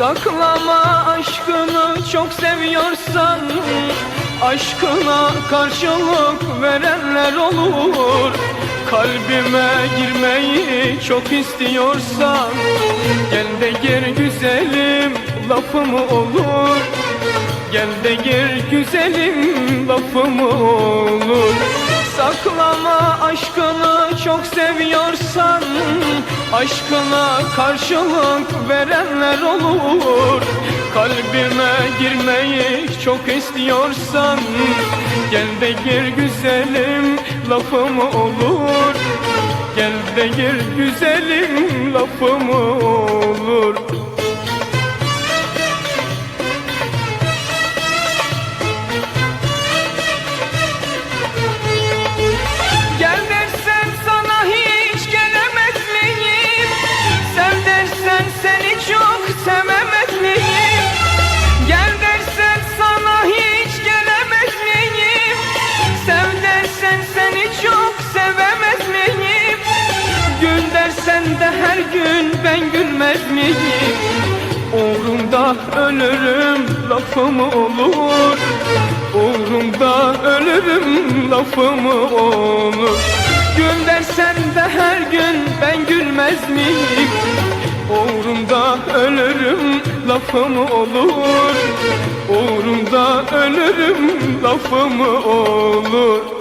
Saklama aşkını çok seviyorsan Aşkına karşılık verenler olur. Kalbime girmeyi çok istiyorsan Gel de gir güzelim lafımı olur. Gel de gir güzelim lafımı olur. Saklama aşkını çok seviyorsan Aşkına karşılık verenler olur. Kalbime girmeyi çok istiyorsan Gel de gir güzelim lafımı olur. Gel de gir güzelim lafımı olur gün ben gülmez miyim? Uğrunda ölürüm lafım olur. Uğrumda ölürüm lafım olur. Gül dersen de her gün ben gülmez miyim? Uğrumda ölürüm lafım olur. Uğrumda ölürüm lafım olur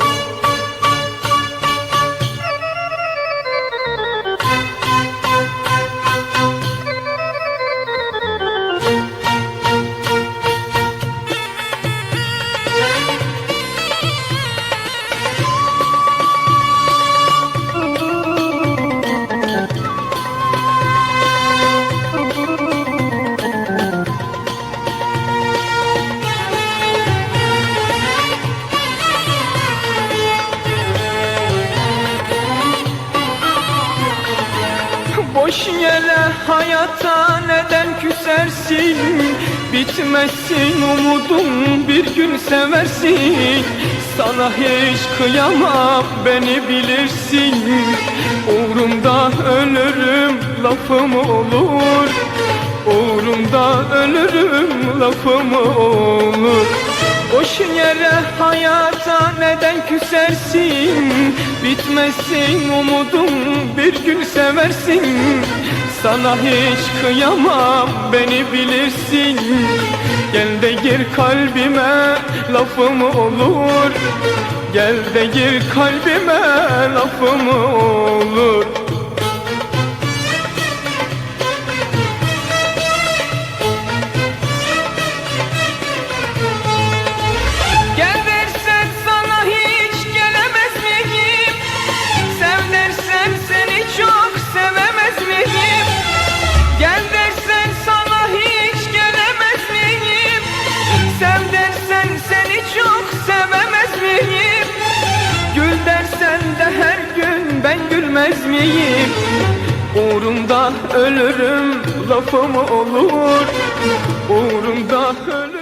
Boş yere hayata neden küsersin? Bitmezsin umudum bir gün seversin. Sana hiç kıyamam beni bilirsin. Uğrumda ölürüm lafım olur. Uğrumda ölürüm lafım olur. Boş yere hayata neden küsersin? Bitmesin umudum bir gün seversin. Sana hiç kıyamam beni bilirsin. Gel de gir kalbime lafım olur. Gel de gir kalbime lafım olur ben gülmez miyim? Uğrumda ölürüm lafım olur Uğrumda ölürüm